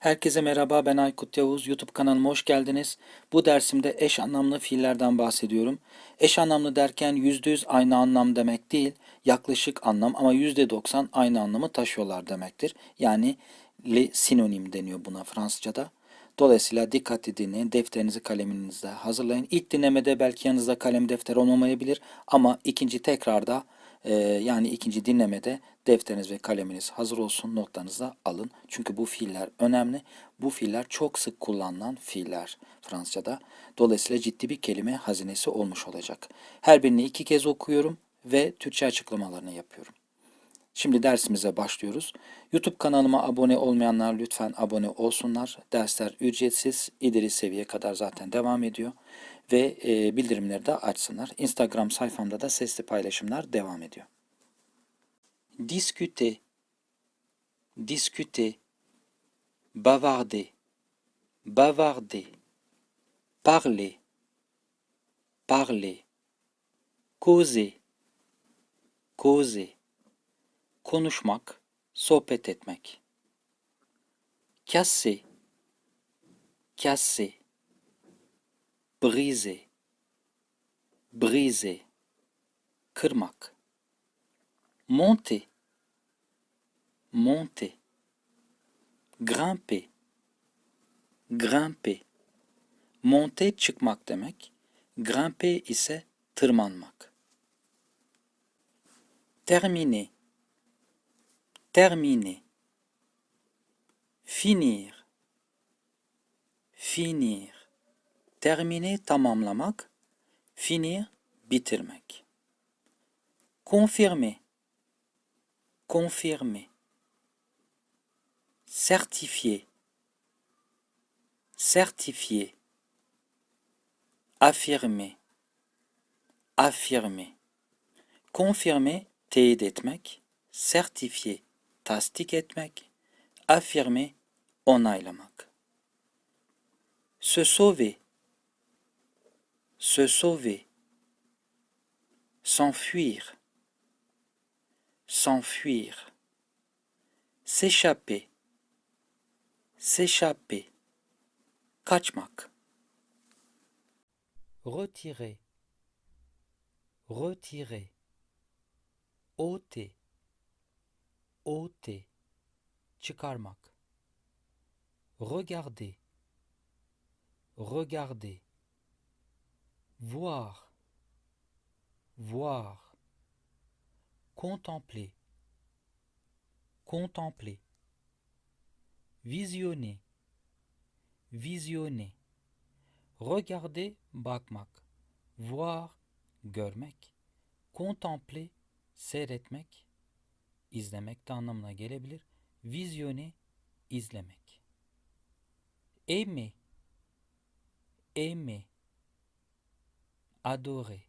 Herkese merhaba ben Aykut Yavuz. YouTube kanalıma hoş geldiniz. Bu dersimde eş anlamlı fiillerden bahsediyorum. Eş anlamlı derken %100 aynı anlam demek değil. Yaklaşık anlam ama %90 aynı anlamı taşıyorlar demektir. Yani li sinonim deniyor buna Fransızca'da. Dolayısıyla dikkatli dinleyin. Defterinizi kaleminizde hazırlayın. İlk dinlemede belki yanınızda kalem defter olmamayabilir ama ikinci tekrarda ee, yani ikinci dinlemede defteriniz ve kaleminiz hazır olsun, notlarınızı alın. Çünkü bu fiiller önemli. Bu fiiller çok sık kullanılan fiiller Fransızca'da. Dolayısıyla ciddi bir kelime hazinesi olmuş olacak. Her birini iki kez okuyorum ve Türkçe açıklamalarını yapıyorum. Şimdi dersimize başlıyoruz. YouTube kanalıma abone olmayanlar lütfen abone olsunlar. Dersler ücretsiz, ileri seviye kadar zaten devam ediyor. Ve e, bildirimleri de açsınlar. Instagram sayfamda da sesli paylaşımlar devam ediyor. Discuter, discuter, bavarder, bavarder, parler, parler, causer, causer konuşmak, sohbet etmek. Casser, casser. Briser, briser. Kırmak. Monter, monter. Grimper, grimper. Monter çıkmak demek. Grimper ise tırmanmak. Terminer, terminer, finir, finir, terminer tamamlamak, finir bitirmek. Confirmer, confirmer, certifier, certifier, affirmer, affirmer. Confirmer teyit etmek, certifier tasdik etmek, affirmer, onaylamak. Se sauver, se sauver, s'enfuir, s'enfuir, s'échapper, s'échapper, kaçmak. Retirer, retirer, ôter, ôter, çıkarmak. Regarder, regarder. Voir, voir. Contempler, contempler. Visionner, visionner. Regarder, bakmak. Voir, görmek. Contempler, seyretmek izlemek de anlamına gelebilir. Vizyone izlemek. Aimer, aimer, adorer,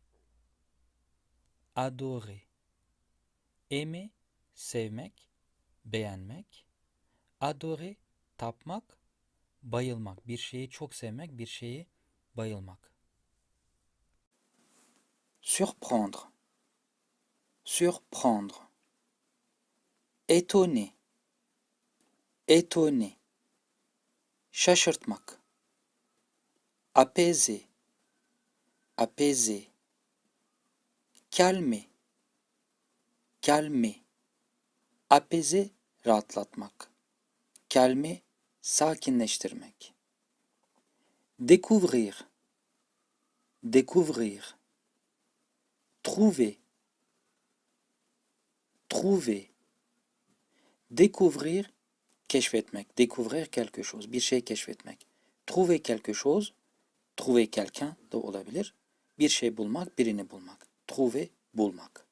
adorer. Aimer, sevmek, beğenmek. Adorer, tapmak, bayılmak. Bir şeyi çok sevmek, bir şeyi bayılmak. Surprendre, surprendre. Étonné. Étonné. Şaşırtmak. Apaiser. Apaiser. Calmer. Calmer. Apaiser rahatlatmak. Calmer sakinleştirmek. Découvrir. Découvrir. Trouver. Trouver. Découvrir, keşfetmek. Découvrir quelque chose. Bir şey keşfetmek. Trouver quelque chose, trouver quelqu'un da olabilir. Bir şey bulmak, birini bulmak. Trouver, bulmak.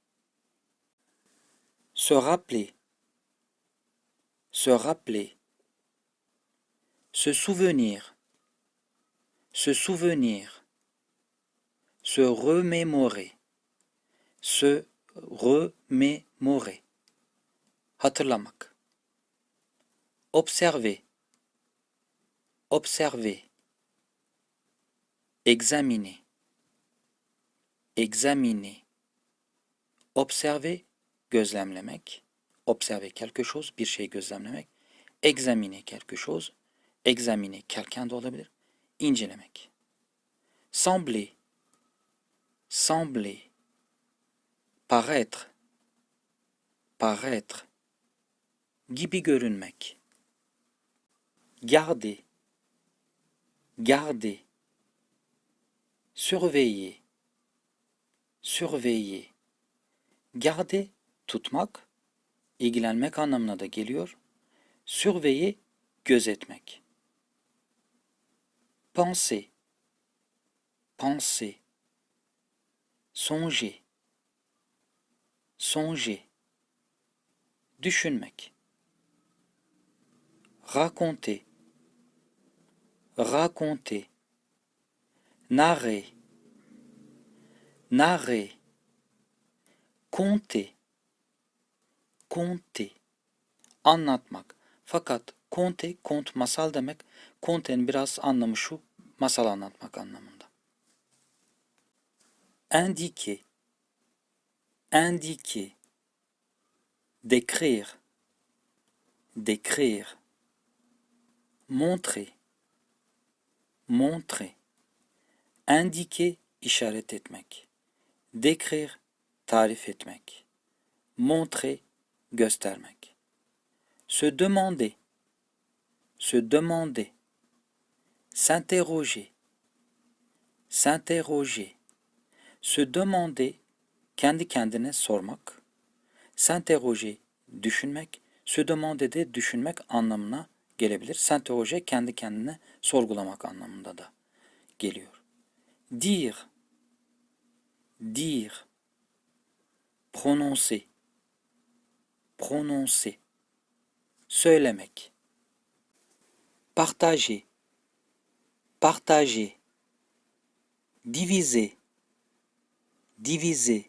Se rappeler. Se rappeler. Se souvenir. Se souvenir. Se remémorer. Se remémorer. Hatırlamak. Observer. Observer. Examiner. Examiner. Observer, gözlemlemek. Observer quelque chose, bir şey gözlemlemek. Examiner quelque chose, Examiner, quelqu'un de olabilir. İncelemek. Sembler. Sembler. Paraître. Paraître. Gibi görünmek. Garder. Garder. Surveiller. Surveiller. Garder tutmak, ilgilenmek anlamına da geliyor. Surveiller gözetmek. Penser. Penser. Songer. Songer. Düşünmek. Raconter. Raconter. Narrer. Narrer. Conter. Conter. Anlatmak. Fakat conte, kont masal demek. Conte'nin biraz anlamı şu, masal anlatmak anlamında. Indiquer. Indiquer. Décrire. Décrire. Montrer. Montrer. Indiquer işaret etmek. Décrire tarif etmek. Montrer göstermek. Se demander. Se demander. S'interroger. S'interroger. Se demander kendi kendine sormak. S'interroger düşünmek. Se demander de düşünmek anlamına gelebilir. S'interroger kendi kendine sorgulamak anlamında da geliyor. Dire. Dire. Prononcer. Prononcer. Söylemek. Partager. Partager. Diviser. Diviser.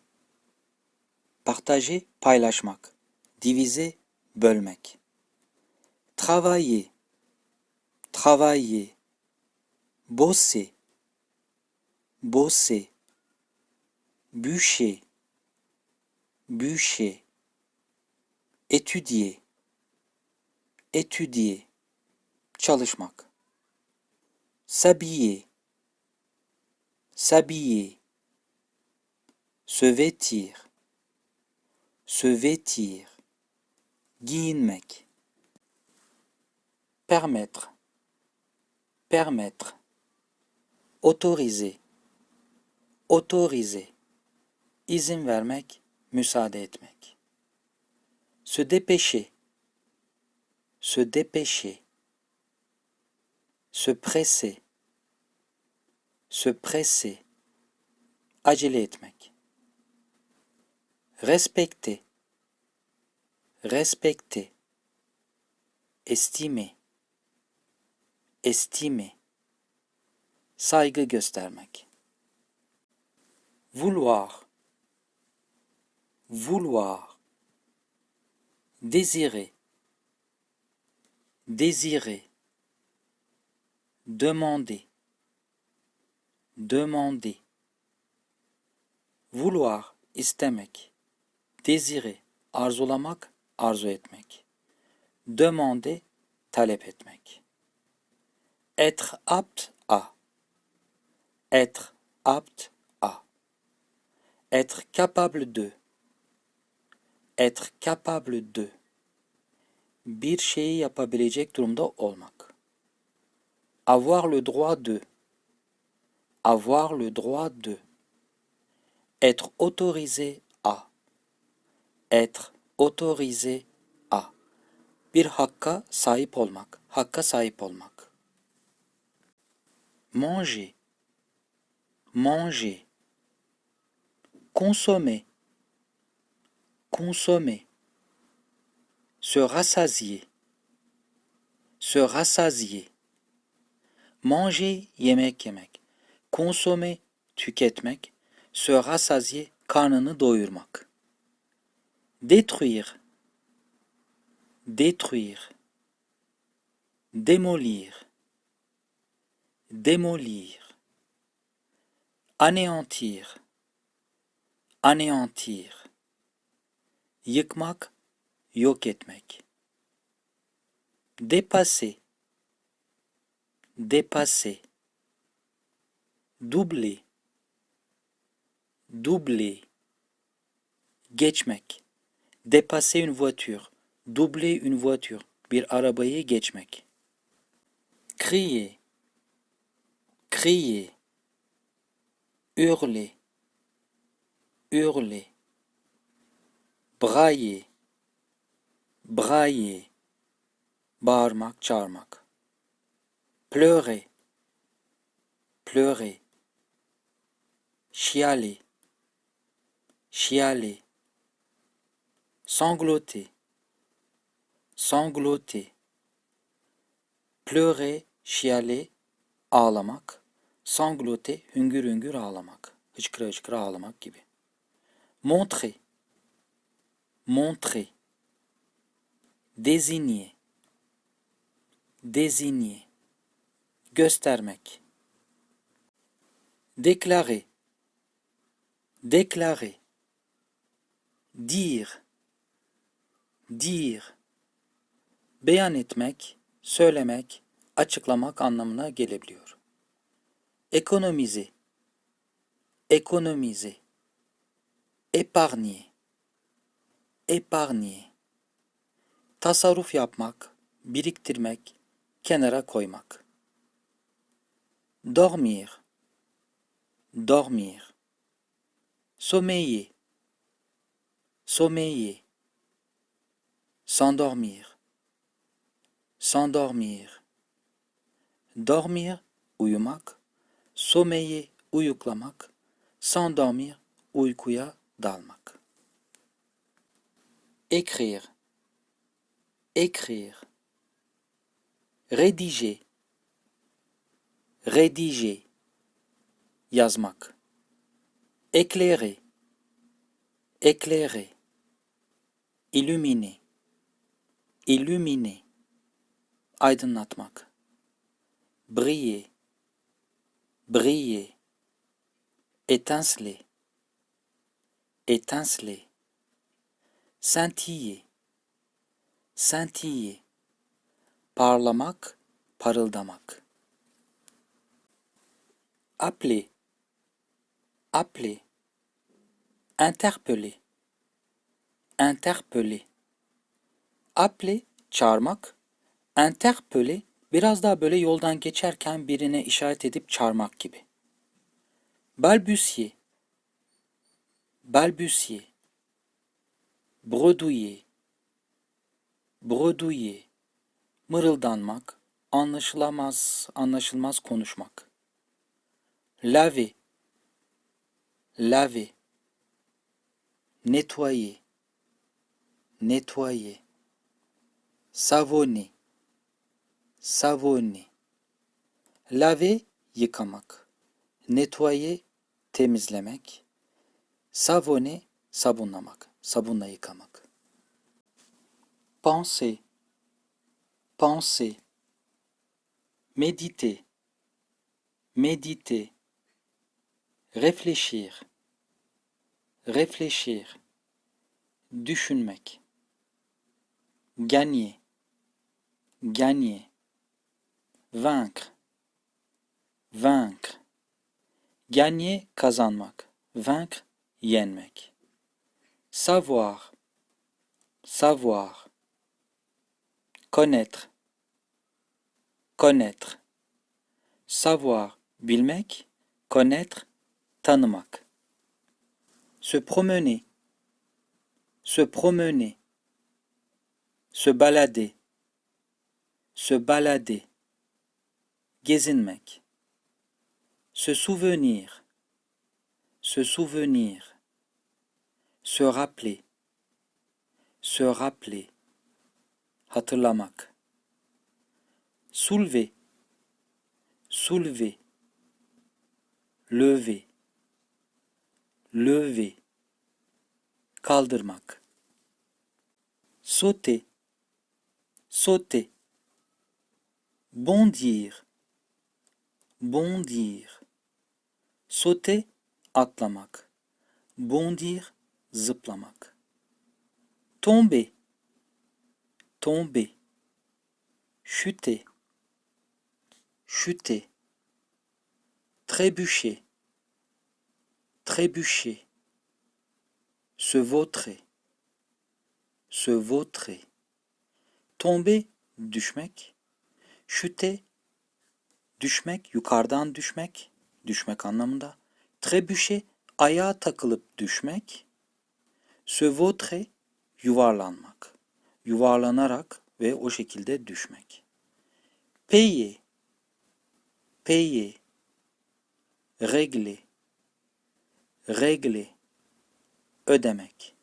Partager paylaşmak. Diviser bölmek. Travailler. Travailler. Bosser. Bosser. Bûcher. Bûcher. Étudier. Étudier. Çalışmak. S'habiller. S'habiller. Se vêtir. Se vêtir. Giyinmek. Permettre. Permettre. Autoriser. Autoriser. İzin vermek, müsaade etmek. Se dépêcher. Se dépêcher. Se presser. Se presser. Acele etmek. Respecter. Respecter. Estimer. Estimer. Saygı göstermek. Vouloir. Vouloir. Désirer. Désirer. Demander. Demander. Vouloir istemek. Désirer arzulamak, arzu etmek. Demander talep etmek. Être apte à. Être apte à. Être capable de. Être capable de. Bir şeyi yapabilecek durumda olmak. Avoir le droit de. Avoir le droit de. Être autorisé à. Être autorisé à. Bir hakka sahip olmak. Hakka sahip olmak. Manger. Manger. Consommer. Consommer. Se rassasier. Se rassasier. Manger yemek yemek. Consommer tüketmek. Se rassasier karnını doyurmak. Détruire. Détruire. Démolir. Démolir. Anéantir. Anéantir. Yıkmak, yok etmek. Dépasser. dépasser, doubler, doubler, geçmek, dépasser une voiture, doubler une voiture, bir arabayı geçmek. Crier, crier, hurler, hurler, brailler, brailler, bağırmak, çağırmak. Pleurer, pleurer, chialer, chialer, sangloter, sangloter, pleurer, chialer, ağlamak, sangloter, hüngür hüngür ağlamak, hıçkıra hıçkıra ağlamak gibi. Montrer, montrer, désigner, désigner, göstermek. Déclarer, déclarer, dire, dire, beyan etmek, söylemek, açıklamak anlamına gelebiliyor. Économiser, économiser, épargner, épargner, tasarruf yapmak, biriktirmek, kenara koymak. Dormir, dormir, sommeiller, sommeiller, s'endormir, s'endormir, dormir, uyumak, sommeiller, uyuklamak, s'endormir, uykuya dalmak. Écrire, écrire, rédiger, rédiger, yazmak, éclairer, éclairer, illuminer, illuminer, aydınlatmak, briller, briller, étinceler, étinceler, scintiller, scintiller, parlamak, parıldamak. Appeler, appeler, interpeller, interpeller. Appeler, çağırmak, interpeller, biraz daha böyle yoldan geçerken birine işaret edip çağırmak gibi. Balbutier, balbutier, bredouiller, bredouiller, mırıldanmak, anlaşılamaz, anlaşılmaz konuşmak. Laver, laver, nettoyer, nettoyer, savonner, savonner. Laver, yıkamak. Nettoyer, temizlemek. Savonner, sabunlamak, sabunla yıkamak. Penser, penser, méditer, méditer, réfléchir, réfléchir, düşünmek, gagner, gagner, vaincre, vaincre, gagner kazanmak, vaincre yenmek, savoir, savoir, connaître, connaître, savoir, bilmek, connaître, tanımak. Se promener, se promener, se balader, se balader, gezinmek, se souvenir, se souvenir, se rappeler, se rappeler, hatırlamak, soulever, soulever, lever, lever, kaldırmak, sauter, sauter, bondir, bondir, sauter, atlamak, bondir, zıplamak, tomber, tomber, chuter, chuter, trébucher, trébucher, se vautrer, se vautrer, tomber, düşmek, chuter, düşmek, yukarıdan düşmek, düşmek anlamında, trébucher, ayağa takılıp düşmek, se vautrer, yuvarlanmak, yuvarlanarak ve o şekilde düşmek. Payer, payer, régler, régler, ödemek.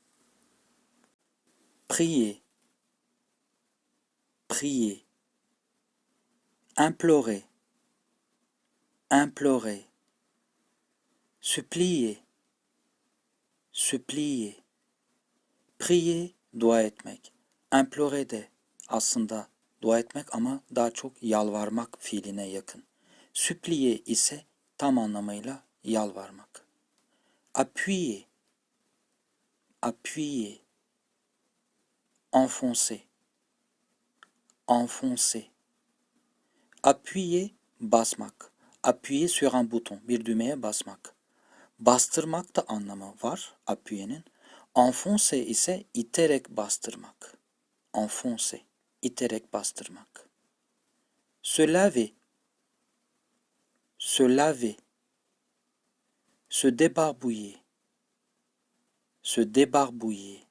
Prier, prier. Implorer, implorer. Supplier, supplier. Prier, dua etmek. Implorer de aslında dua etmek ama daha çok yalvarmak fiiline yakın. Supplier ise tam anlamıyla yalvarmak. Appuyer, appuyer. Enfoncer, enfoncer. Appuyer, basmak. Appuyer sur un bouton, bir düğmeye basmak. Bastırmak da anlamı var appuyer'in. Enfoncer ise iterek bastırmak. Enfoncer, iterek bastırmak. Se laver, se laver. Se débarbouiller, se débarbouiller.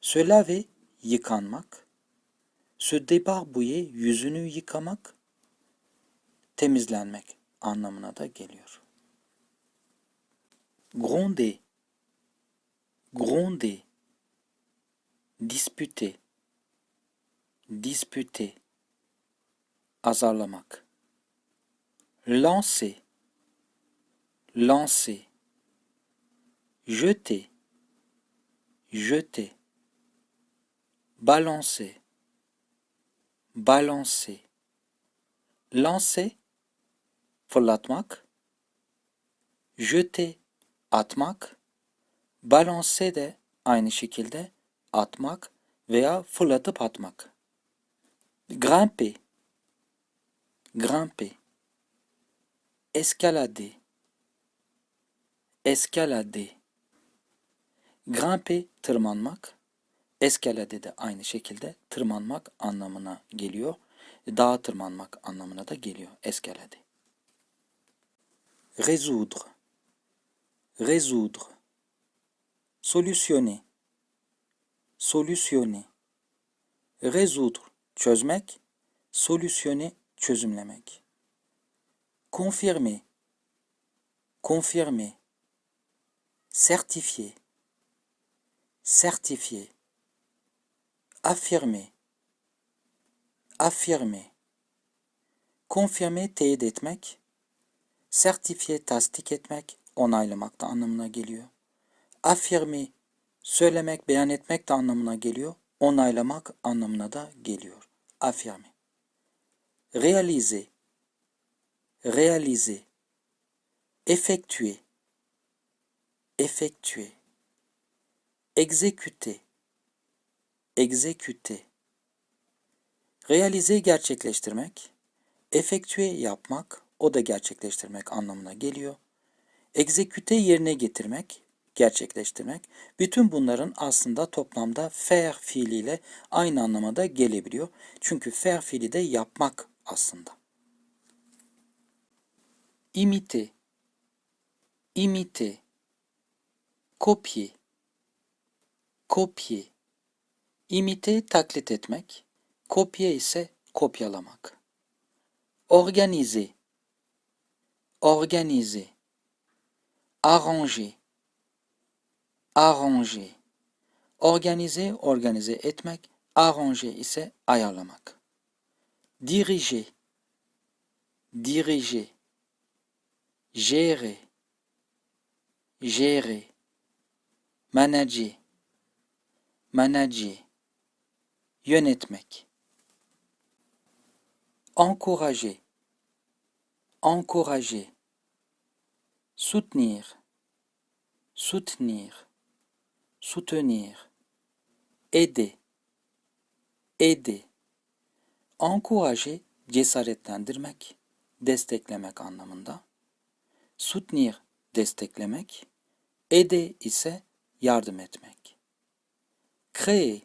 Se laver, yıkanmak. Se débarbouiller, yüzünü yıkamak, temizlenmek anlamına da geliyor. Gronder, gronder, disputer, disputer, azarlamak. Lancer, lancer. Jeter, jeter. Balancer, balancer. Lancer, fırlatmak. Jeter, atmak. Balancer de aynı şekilde atmak veya fırlatıp atmak. Grimper, grimper. Escalader, escalader. Grimper, tırmanmak. Escalade de aynı şekilde tırmanmak anlamına geliyor. Dağa tırmanmak anlamına da geliyor. Escalade. Résoudre. Résoudre. Solutionner. Solutionner. Résoudre. Çözmek. Solutionner. Çözümlemek. Confirmer. Confirmer. Certifier. Certifier. Affirmer. Affirmer. Confirmer teyit etmek. Sertifiye tasdik etmek, onaylamak da anlamına geliyor. Affirmer söylemek, beyan etmek de anlamına geliyor. Onaylamak anlamına da geliyor. Affirmer. Réaliser. Réaliser. Effectuer. Effectuer. Exécuter. Exécuter. Realize gerçekleştirmek, efektüe yapmak, o da gerçekleştirmek anlamına geliyor. Execute yerine getirmek, gerçekleştirmek. Bütün bunların aslında toplamda faire fiiliyle aynı anlamada gelebiliyor. Çünkü faire fiili de yapmak aslında. Imiter, imiter, copier, copier. İmite taklit etmek, kopya ise kopyalamak. Organize, organize. Arranger, arranger. Organize, organize etmek, arranger ise ayarlamak. Diriger, diriger. Gérer, gérer. Manager, manager. Yönetmek. Encourager. Encourager. Soutenir. Soutenir. Soutenir. Aider. Aider. Encourager cesaretlendirmek, desteklemek anlamında. Soutenir desteklemek, aider ise yardım etmek. Créer,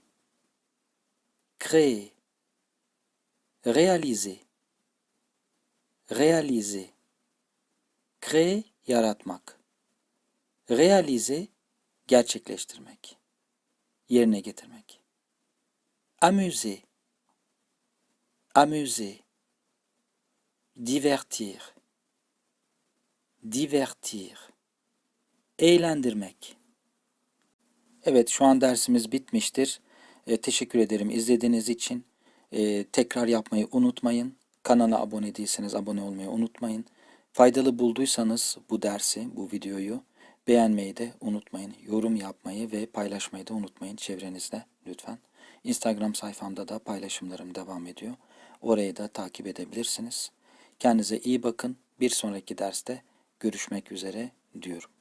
créer, réaliser, réaliser. Créer yaratmak. Réaliser gerçekleştirmek. Yerine getirmek. Amuser, amuser. Divertir, divertir. Eğlendirmek. Evet şu an dersimiz bitmiştir. E, teşekkür ederim izlediğiniz için. E, tekrar yapmayı unutmayın. Kanala abone değilseniz abone olmayı unutmayın. Faydalı bulduysanız bu dersi, bu videoyu beğenmeyi de unutmayın. Yorum yapmayı ve paylaşmayı da unutmayın çevrenizde lütfen. Instagram sayfamda da paylaşımlarım devam ediyor. Orayı da takip edebilirsiniz. Kendinize iyi bakın. Bir sonraki derste görüşmek üzere diyorum.